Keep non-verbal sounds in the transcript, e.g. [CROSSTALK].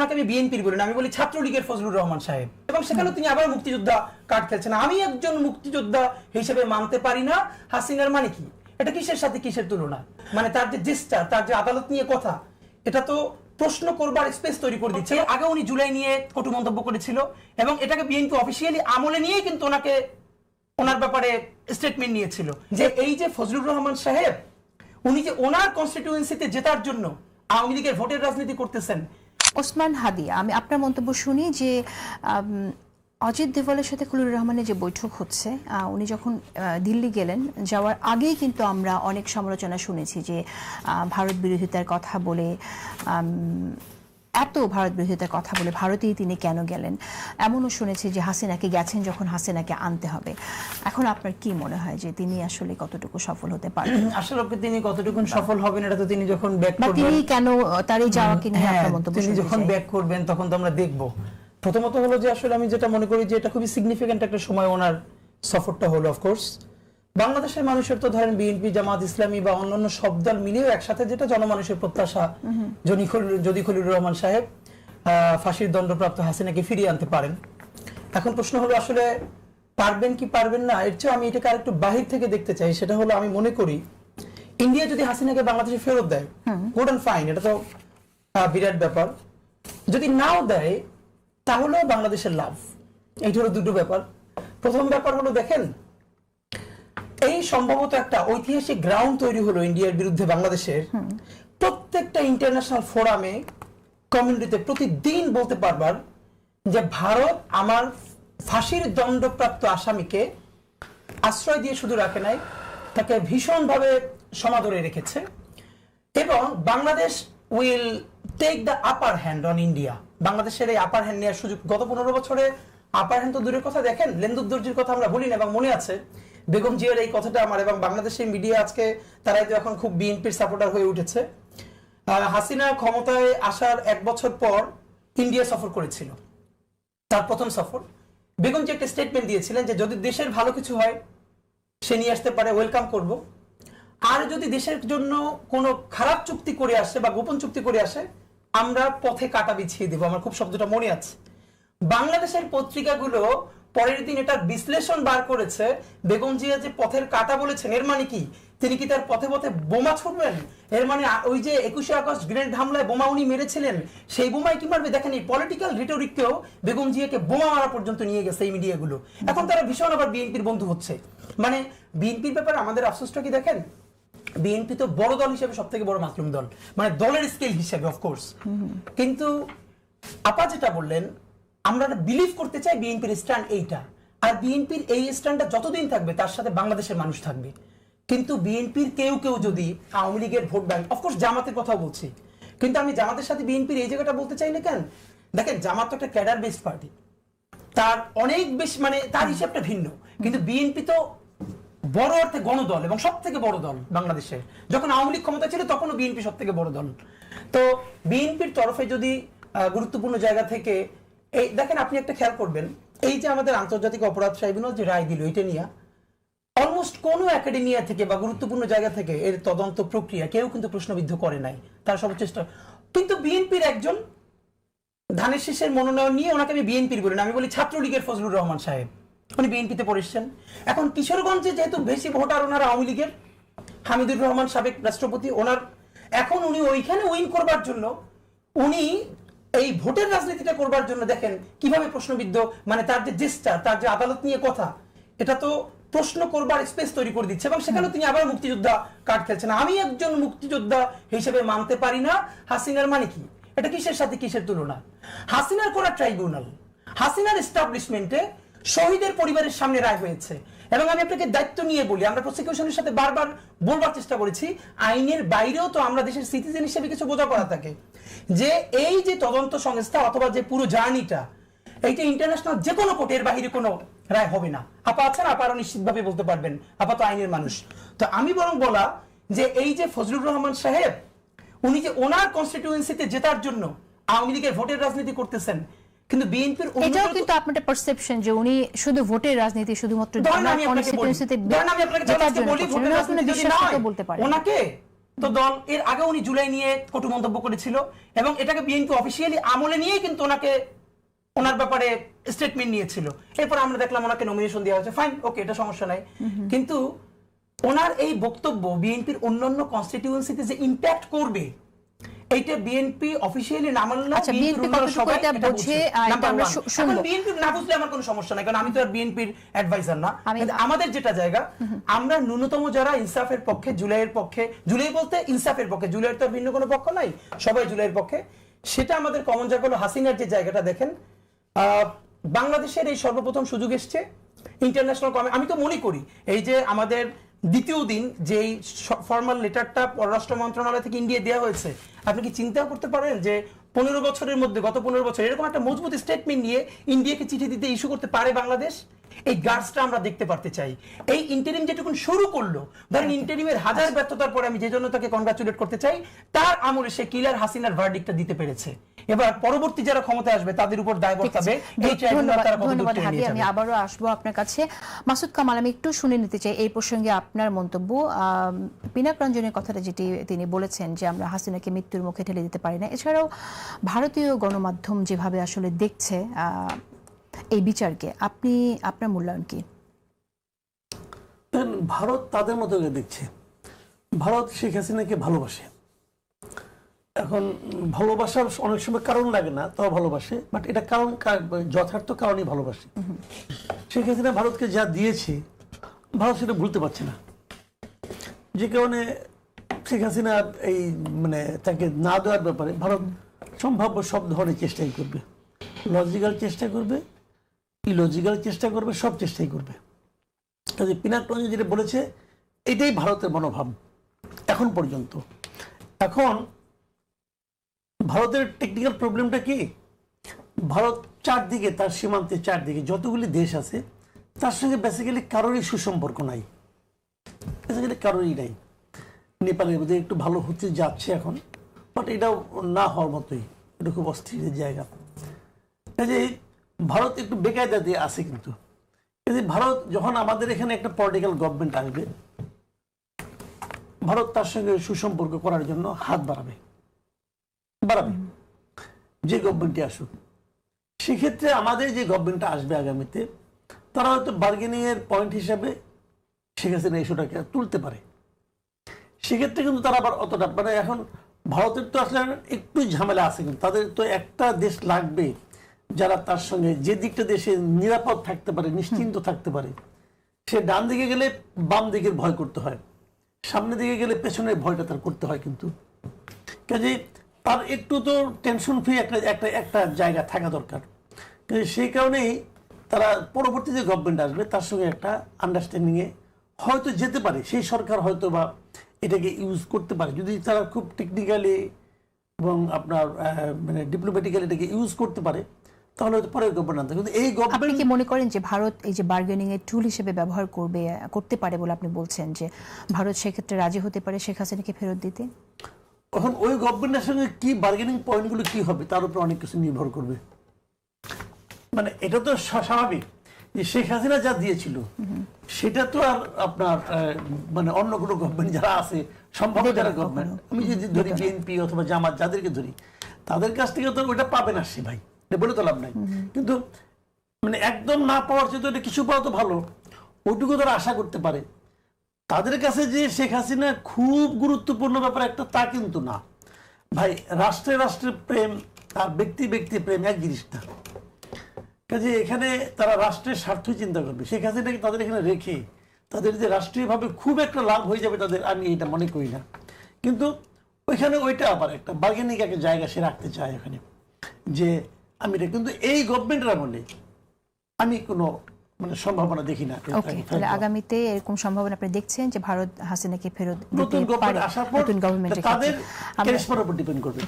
ওনাকে আমি বিএনপির বলি না আমি বলি ছাত্রলীগের ফজলুর রহমান সাহেব। এবং সেখানে তিনি আবার মুক্তিযোদ্ধা কার্ড খেলছেন। আমি একজন মুক্তিযোদ্ধা হিসেবে মানতে পারি না। হাসিনার মানে কি? এটা কিসের সাথে কিসের তুলনা? মানে তার যে জেস্টার তার যে আদালত নিয়ে কথা এটা তো প্রশ্ন করবার স্পেস তৈরি করে দিচ্ছে আগে উনি জুলাই নিয়ে কটু মন্তব্য করেছিল এবং এটাকে বিএনপি অফিসিয়ালি আমলে নিয়েই কিন্তু ওনাকে ওনার ব্যাপারে স্টেটমেন্ট নিয়েছিল যে এই যে ফজলুর রহমান সাহেব উনি যে ওনার কনস্টিটিউয়েন্সিতে জেতার জন্য আওয়ামী লীগের ভোটের রাজনীতি করতেছেন ওসমান হাদিয়া আমি আপনার মন্তব্য শুনি যে অজিত দেওয়ালের সাথে খুলুর রহমানের যে বৈঠক হচ্ছে উনি যখন দিল্লি গেলেন, যাওয়ার আগেই কিন্তু আমরা অনেক সমালোচনা শুনেছি যে ভারত বিরোধিতার কথা বলে এত ভারত বিরোধিতার কথা বলে ভারতেই তিনি কেন গেলেন? এমনও শুনেছি যে হাসিনাকে গেছেন যখন হাসিনাকে আনতে হবে। এখন আপনার কি মনে হয় যে তিনি আসলে কতটুকু সফল হতে পারবেন? [CLEARS THROAT] আসলে তিনি কতটুকু সফল হবেন এটা তো তিনি যখন ব্যাক করবেন। তিনি কেন তারই যাওয়াকে নিয়ে হ্যাঁ, আপনার মন্তব্য তিনি যখন ব্যাক করবেন তখন তো আমরা দেখব। প্রথমত হলো যে আসলে আমি যেটা মনে করি যে এটা খুবই সিগনিফিক্যান্ট একটা সময় ওনার সফরটা হলো অফকোর্স বাংলাদেশের মানুষের তো ধরেন বিএনপি জামাত ইসলামী বা অন্যান্য সব দল মিলেও একসাথে যেটা জনমানুষের প্রত্যাশা। যদি খলিল- খলিলুর রহমান সাহেব ফাঁসির দণ্ডপ্রাপ্ত হাসিনাকে ফিরিয়ে আনতে পারেন। এখন প্রশ্ন হলো আসলে পারবেন কি পারবেন না? এর চেয়ে আমি এটাকে আরেকটু বাহির থেকে দেখতে চাই। সেটা হলো আমি মনে করি ইন্ডিয়া যদি হাসিনাকে বাংলাদেশে ফেরত দেয় গুড অ্যান্ড ফাইন এটা তো বিরাট ব্যাপার। যদি নাও দেয় তাহলেও বাংলাদেশের লাভ। এইটা হলো দুটো ব্যাপার। প্রথম ব্যাপার হলো দেখেন সম্ভবত একটা ঐতিহাসিক গ্রাউন্ড তৈরি হলো ইন্ডিয়ার বিরুদ্ধে বাংলাদেশের। প্রত্যেকটা ইন্টারন্যাশনাল ফোরামে কমিউনিটিতে প্রতিদিন বলতে পারবার যে ভারত আমার ফাঁসির দণ্ডপ্রাপ্ত আসামিকে আশ্রয় দিয়ে শুধু রাখে নাই তাকে ভীষণভাবে সমাদরে রেখেছে এবং Bangladesh will take the upper hand on India বাংলাদেশের এই আপার হ্যান্ড নেওয়ার সুযোগ গত পনেরো বছরে আপার হ্যান্ড তো দূরের কথা দেখেন লেন্দুদ্দর্জির কথা আমরা বলি না এবং মনে আছে। বেগম জিয়ার এই কথাটা আমার এবং বাংলাদেশের মিডিয়া আজকে তারাই তো এখন খুব বিএনপির সাপোর্টার হয়ে উঠেছে। হাসিনা ক্ষমতায় আসার এক বছর পর ইন্ডিয়া সফর করেছিল। তার প্রথম সফর। বেগম জি একটা স্টেটমেন্ট দিয়েছিলেন যে, যদি দেশের ভালো কিছু হয়, সে নিয়ে আসতে পারে ওয়েলকাম করব। আর যদি দেশের জন্য কোনো খারাপ চুক্তি করে আসে বা গোপন চুক্তি করে আসে, আমরা পথে কাটা বিছিয়ে দেবো। আমার খুব শব্দটা মনে আছে। বাংলাদেশের পত্রিকাগুলো পরের দিন এটার বিশ্লেষণ বার করেছে বেগম জিয়া যে পথের কাটা বলেছেন এর মানে কি? তিনি কি তার পথে পথে বোমা ছুটবেন এর মানে ওই যে একুশে আগস্ট গ্রেনেড হামলায় বোমা উনি মেরেছিলেন সেই বোমায় কি মারবে? দেখেন এই পলিটিক্যাল রিটোরিককেও বেগম জিয়াকে বোমা মারা পর্যন্ত নিয়ে গেছে এই মিডিয়াগুলো। এখন তারা ভীষণ আবার বিএনপির বন্ধু হচ্ছে। মানে বিএনপির ব্যাপারে আমাদের আফসোসটা কি দেখেন? বিএনপি তো বড় দল হিসেবে সব থেকে বড় মাতলুম দল। মানে দলের স্কেল হিসেবে অফকোর্স কিন্তু আপা যেটা বললেন আমরা বিলিভ করতে চাই বিএনপির স্ট্যান্ড এইটা। আর বিএনপির এই স্ট্যান্ডটা যতদিন থাকবে, তার সাথে বাংলাদেশের মানুষ থাকবে। কিন্তু বিএনপির কেউ কেউ যদি আওয়ামী লীগের ভোট ব্যাংক অফকোর্স জামাতের কথাও বলছি। কিন্তু আমি জামাতের সাথে বিএনপির এই জায়গাটা বলতে চাই না কেন? দেখেন, জামাত তো একটা ক্যাডার বেসড পার্টি তার অনেক বেশি মানে তার হিসাবটা ভিন্ন। কিন্তু বিএনপি তো বড় অর্থে গণদল এবং সব থেকে বড় দল বাংলাদেশের যখন আওয়ামী লীগ ক্ষমতা ছিল, তখনও বিএনপি সব থেকে বড় দল। তো বিএনপির তরফে যদি গুরুত্বপূর্ণ জায়গা থেকে এই দেখেন, আপনি একটা খেয়াল করবেন, এই যে আমাদের আন্তর্জাতিক অপরাধ ট্রাইব্যুনাল যে রায় দিল, এটা নিয়ে অলমোস্ট কোনো একাডেমিয়া থেকে বা গুরুত্বপূর্ণ জায়গা থেকে এর তদন্ত প্রক্রিয়া কেউ কিন্তু প্রশ্নবিদ্ধ করে নাই। তার সব চেষ্টা কিন্তু বিএনপির একজন ধানের শীষের মনোনয়ন নিয়ে ওনাকে আমি বিএনপির বলি না, আমি বলি ছাত্রলীগের ফজলুর রহমান সাহেব। উনি বিএনপিতে পড়েছেন এখন কিশোরগঞ্জে যেহেতু বেশি ভোটার ওনার আওয়ামী লীগের, হামিদুর রহমান সাবেক রাষ্ট্রপতি, ওনার, এখন উনি ওইখানে উইন করবার জন্য উনি এই ভোটের রাজনীতিটা করবার জন্য দেখেন কীভাবে প্রশ্নবিদ্ধ মানে তার যে জেস্টার তার যে আদালত নিয়ে কথা, এটা তো প্রশ্ন করবার স্পেস তৈরি করে দিচ্ছে। এবং সেখানে তিনি আবার মুক্তিযোদ্ধা কার্ড খেলছেন। আমি একজন মুক্তিযোদ্ধা হিসেবে মানতে পারি না। হাসিনার মানে কি? এটা কিসের সাথে কিসের তুলনা? হাসিনার করা ট্রাইব্যুনাল হাসিনার এস্টাবলিশমেন্টে শহীদের পরিবারের সামনে রায় হয়েছে। এবং আমি আপনাকে দায়িত্ব নিয়ে বলি, আমরা প্রসিকিউশনের সাথে বারবার বলবার চেষ্টা করেছি, আইনের বাইরেও তো আমরা দেশের সিটিজেন হিসেবে কিছু বোঝাপড়া থাকে। যে এই যে তদন্ত সংস্থা অথবা যে পুরো জার্নিটা, এইটা ইন্টারন্যাশনাল যে কোনো কোর্টের বাইরে কোনো রায় হবে না। আপা আছেন আপারও নিশ্চিতভাবে বলতে পারবেন, আপা তো আইনের মানুষ। তো আমি বরং বলা যে এই যে ফজলুর রহমান সাহেব, উনি যে ওনার কনস্টিটিউয়েন্সিতে জেতার জন্য আওয়ামী লীগের ভোটের রাজনীতি করতেছেন কিন্তু বিএনপির এটাও কিন্তু আপনাদের পারসেপশন যে উনি শুধু ভোটের রাজনীতি শুধুমাত্র বলতে পারেন। ওনাকে তো দল এর আগে উনি জুলাই নিয়ে কটু মন্তব্য করেছিল এবং এটাকে বিএনপি অফিসিয়ালি আমলে নিয়েই কিন্তু ওনাকে ওনার ব্যাপারে স্টেটমেন্ট নিয়েছিল। এরপর আমরা দেখলাম ওনাকে নমিনেশন দেওয়া হয়েছে। ফাইন ওকে এটা সমস্যা নাই। কিন্তু ওনার এই বক্তব্য বিএনপির অন্যান্য কনস্টিটিউয়েন্সিতে যে ইম্প্যাক্ট করবে এইটা বিএনপি অফিসিয়ালি না মানলে আচ্ছা, BNP কতটুকু এটা বোঝে, এটা আমরা শুনব। বিএনপি না বুঝলে আমার কোনো সমস্যা নাই কারণ আমি তো আর বিএনপির অ্যাডভাইজার না। কিন্তু আমাদের যেটা জায়গা আমরা ন্যূনতম যারা ইনসাফের পক্ষে জুলাইয়ের পক্ষে জুলাই বলতে ইনসাফের পক্ষে জুলাইয়ের তো ভিন্ন কোনো পক্ষ নাই সবাই জুলাইয়ের পক্ষে। সেটা আমাদের কমন জায়গা হলো হাসিনার যে জায়গাটা দেখেন আহ, বাংলাদেশের এই সর্বপ্রথম সুযোগ এসছে ইন্টারন্যাশনাল আমি তো মনে করি এই যে আমাদের দ্বিতীয় দিন যেই ফর্মাল লেটারটা পররাষ্ট্র মন্ত্রণালয় থেকে ইন্ডিয়া দেওয়া হয়েছে আপনি কি চিন্তা করতে পারেন যে পনেরো বছরের মধ্যে গত পনেরো বছর এরকম একটা মজবুত স্টেটমেন্ট নিয়ে ইন্ডিয়াকে চিঠি দিতে ইস্যু করতে পারে বাংলাদেশ? এই গার্ডসটা আমরা দেখতে পারতে চাই। এই ইন্টারিম যেটুকুন শুরু করল ধরেন ইন্টারিমের হাজার ব্যর্থতার পরে আমি যে জন্য তাকে কনগ্রাচুলেট করতে চাই তার আমলে সে কিলার হাসিনার ভার্ডিকটা দিতে পেরেছে। এবার পরবর্তী যারা ক্ষমতায় আসবে তাদের উপর দায় ঠিক বর্তাবে এই ট্রাইব্যুনাল তারা কতদূর ধন্যবাদ টেনে আমি। আবারও আসব আপনার কাছে। মাসুদ কামাল আমি একটু শুনে নিতে চাই এই প্রসঙ্গে আপনার মন্তব্য। পিনাক রঞ্জনের কথাটা যেটি তিনি বলেছেন যে আমরা হাসিনাকে মৃত্যুর মুখে ঠেলে দিতে পারি না। এছাড়াও ভারতীয় গণমাধ্যম যেভাবে আসলে দেখছে আহ, এই বিচারকে আপনি আপনার মূল্যায়ন কি? ভারত তাদের মতো দেখছে। ভারত শেখ হাসিনাকে ভালোবাসে। এখন ভালোবাসার অনেক সময় কারণ লাগে না, তাও ভালোবাসে বাট এটা কারণ যথার্থ কারণেই ভালোবাসে। হাসিনা ভারতকে যা দিয়েছে, ভারত সেটা ভুলতে পারছে না। যে কারণে শেখ হাসিনা এই মানে তাকে না দেওয়ার ব্যাপারে ভারত সম্ভাব্য সব ধরনের চেষ্টাই করবে। লজিক্যাল চেষ্টা করবে ইলজিক্যাল চেষ্টা করবে, সব চেষ্টাই করবে। কাজে পিনাক রঞ্জন যেটা বলেছে, এটাই ভারতের মনোভাব, এখন পর্যন্ত। এখন ভারতের টেকনিক্যাল প্রবলেমটা কি? ভারত চারদিকে, তার সীমান্তে চারদিকে যতগুলি দেশ আছে, তার সঙ্গে বেসিক্যালি কারোরই সুসম্পর্ক নাই। বেসিক্যালি কারোরই নাই। নেপালের মধ্যে একটু ভালো হতে যাচ্ছে এখন বাট এটাও না হওয়ার মতোই। এটা খুব অস্থির জায়গা। যে ভারত একটু বেকায়দা দিয়ে আছে কিন্তু। কিন্তু ভারত যখন আমাদের এখানে একটা পলিটিক্যাল গভর্নমেন্ট আসবে, ভারত তার সঙ্গে সুসম্পর্ক করার জন্য হাত বাড়াবে। বাড়াবে। যে গভর্নমেন্টই আসুক। সেক্ষেত্রে আমাদের যে গভর্নমেন্টটা আসবে আগামীতে তারা হয়তো বার্গেনিং এর পয়েন্ট হিসাবে শেখ হাসিনা ইস্যুটাকে তুলতে পারে। সেক্ষেত্রে কিন্তু তারা আবার অতটা মানে এখন ভারতের তো আসলে একটু ঝামেলা আছে কিন্তু তাদের তো একটা দেশ লাগবে যারা তার সঙ্গে যে দিকটা দেশে নিরাপদ থাকতে পারে নিশ্চিন্ত থাকতে পারে সে ডান দিকে গেলে বাম দিকের ভয় করতে হয় সামনে দিকে গেলে পেছনের ভয়টা তার করতে হয় কিন্তু। কাজে তার একটু তো টেনশন ফ্রি একটা একটা একটা জায়গা থাকা দরকার। সেই কারণেই তারা পরবর্তী যে গভর্নমেন্ট আসবে, তার সঙ্গে একটা আন্ডারস্ট্যান্ডিংয়ে হয়তো যেতে পারে। সেই সরকার হয়তো বা এটাকে ইউজ করতে পারে। যদি তারা খুব টেকনিক্যালি এবং আপনার মানে ডিপ্লোম্যাটিক্যালি এটাকে ইউজ করতে পারে, তাহলে পরের গভর্নমেন্ট আনতে কিন্তু এই গভর্নমেন্ট কি মনে করেন যে ভারত এই যে বার্গেনিং এর টুল হিসেবে ব্যবহার করবে, করতে পারে বলে আপনি বলছেন যে ভারত সেক্ষেত্রে রাজি হতে পারে শেখ হাসিনাকে ফেরত দিতে? এখন ওই গভর্নমেন্টের সঙ্গে কি বার্গেনিং পয়েন্টগুলো কি হবে তার উপর অনেক কিছু নির্ভর করবে। মানে এটা তো স্বাভাবিক যে শেখ হাসিনা যা দিয়েছিল সেটা তো আর আপনার মানে অন্য কোনো গভর্নমেন্ট যারা আছে সম্ভব যারা গভর্নমেন্ট আমি যদি ধরি বিএনপি অথবা জামাত যাদেরকে ধরি তাদের কাছ থেকে তো ওইটা পাবে না সে ভাই বলে তো লাভ নাই। কিন্তু মানে একদম না পাওয়ার চেয়ে তো এটা কিছু পাওয়া তো ভালো ওইটুকু তারা আশা করতে পারে। তাদের কাছে যে শেখ হাসিনা খুব গুরুত্বপূর্ণ ব্যাপার একটা, তা কিন্তু না। ভাই, রাষ্ট্রে রাষ্ট্রের প্রেম আর ব্যক্তি ব্যক্তি প্রেম এক জিনিস না। কাজে এখানে তারা রাষ্ট্রের স্বার্থ চিন্তা করবে। শেখ হাসিনাকে তাদের এখানে রেখে তাদের যে রাষ্ট্রীয়ভাবে খুব একটা লাভ হয়ে যাবে তাদের, আমি এটা মনে করি না। কিন্তু ওইখানে ওইটা আবার একটা বার্গেনিক একটা জায়গা সে রাখতে চায় ওখানে। যে, আমি এটা কিন্তু এই গভর্নমেন্টের আমলে আমি কোনো মানে সম্ভাবনা দেখি না ওকে তাহলে আগামীতে এরকম সম্ভাবনা আপনি দেখছেন যে ভারত হাসিনাকে ফেরত দিতে নতুন পারে গভর্নমেন্ট নতুন তাদের ক্যারিশমার উপর ডিপেন্ড করবে।